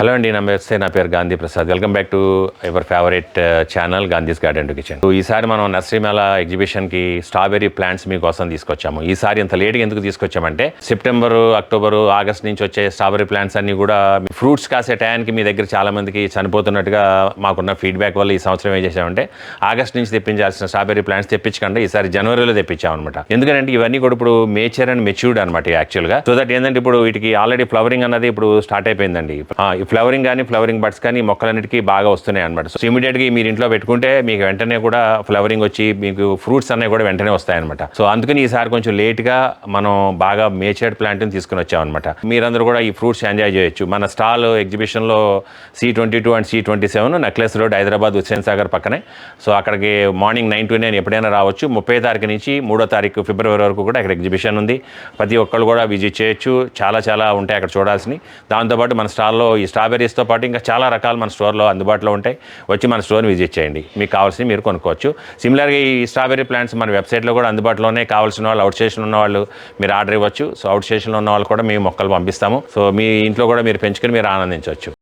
Hello అండి నమస్తే. నా పేరు Gandhi Prasad. Welcome back to ever favourite channel Gandhi's garden to kitchen ఈసారి మనం నర్సరీ ఎగ్జిబిషన్కి స్ట్రాబెరీ ప్లాంట్స్ మీకోసం తీసుకొచ్చాము. ఈసారి ఇంత లేట్గా ఎందుకు తీసుకొచ్చామంటే సెప్టెంబర్ అక్టోబర్ ఆగస్ట్ నుంచి వచ్చే స్ట్రాబెరీ ప్లాంట్స్ అన్ని కూడా ఫ్రూట్స్ కాసే టయానికి మీ దగ్గర చాలా మందికి చనిపోతున్నట్టుగా మాకున్న ఫీడ్బ్యాక్ వల్ల ఈ సంవత్సరం ఏం చేసామంటే ఆగస్ట్ నుంచి తెప్పించాల్సిన స్ట్రాబెరీ ప్లాంట్స్ తెప్పించకుండా ఈసారి జనవరిలో తెప్పించామన్నమాట. ఎందుకంటే ఇవన్నీ కూడా ఇప్పుడు మేచర్ అండ్ మెచ్యూర్డ్ అనమాట యాక్చువల్గా సో దట్ ఏంటంటే ఇప్పుడు వీటికి ఆల్రెడీ ఫ్లవరింగ్ అన్నది ఇప్పుడు స్టార్ట్ అయిపోయిందండి. ఫ్లవరింగ్ కానీ ఫ్లవరింగ్ బడ్స్ కానీ మొక్కలన్నిటికీ బాగా వస్తున్నాయి అనమాట సో ఇమీడియట్గా మీరు ఇంట్లో పెట్టుకుంటే మీకు వెంటనే కూడా ఫ్లవరింగ్ వచ్చి మీకు ఫ్రూట్స్ అన్నీ కూడా వెంటనే వస్తాయన్నమాట. సో అందుకని ఈసారి కొంచెం లేట్గా మనం బాగా మేచర్డ్ ప్లాంట్ని తీసుకుని వచ్చామన్నమాట మీరందరూ కూడా ఈ ఫ్రూట్స్ ఎంజాయ్ చేయొచ్చు. మన స్టాల్ ఎగ్జిబిషన్లో C twenty two and C twenty seven Necklace Road Hyderabad Hussain Sagar పక్కనే. సో అక్కడికి మార్నింగ్ నైన్ టు నైన్ ఎప్పుడైనా రావచ్చు. ముప్పై తారీఖు నుంచి మూడో తారీఖు ఫిబ్రవరి వరకు కూడా అక్కడ ఎగ్జిబిషన్ ఉంది. ప్రతి ఒక్కళ్ళు కూడా విజిట్ చేయొచ్చు. చాలా చాలా ఉంటాయి అక్కడ చూడాల్సినవి. దాంతోపాటు మన స్టాల్లో ఈ స్ట్రాబెర్రీస్తో పాటు ఇంకా చాలా రకాలు మన స్టోర్లో అందుబాటులో ఉంటాయి. వచ్చి మన స్టోర్ని విజిట్ చేయండి. మీకు కావాల్సినవి మీరు కొనుక్కోవచ్చు. సిమిలర్గా ఈ స్ట్రాబెర్రీ ప్లాంట్స్ మన వెబ్సైట్లో కూడా అందుబాటులోనే కావాల్సిన వాళ్ళు అవుట్ స్టేషన్ ఉన్న వాళ్ళు మీరు ఆర్డర్ ఇవ్వచ్చు. సో అవుట్ స్టేషన్లో ఉన్న వాళ్ళు కూడా మేము మొక్కలు పంపిస్తాము. సో మీ ఇంట్లో కూడా మీరు పెంచుకొని మీరు ఆనందించవచ్చు.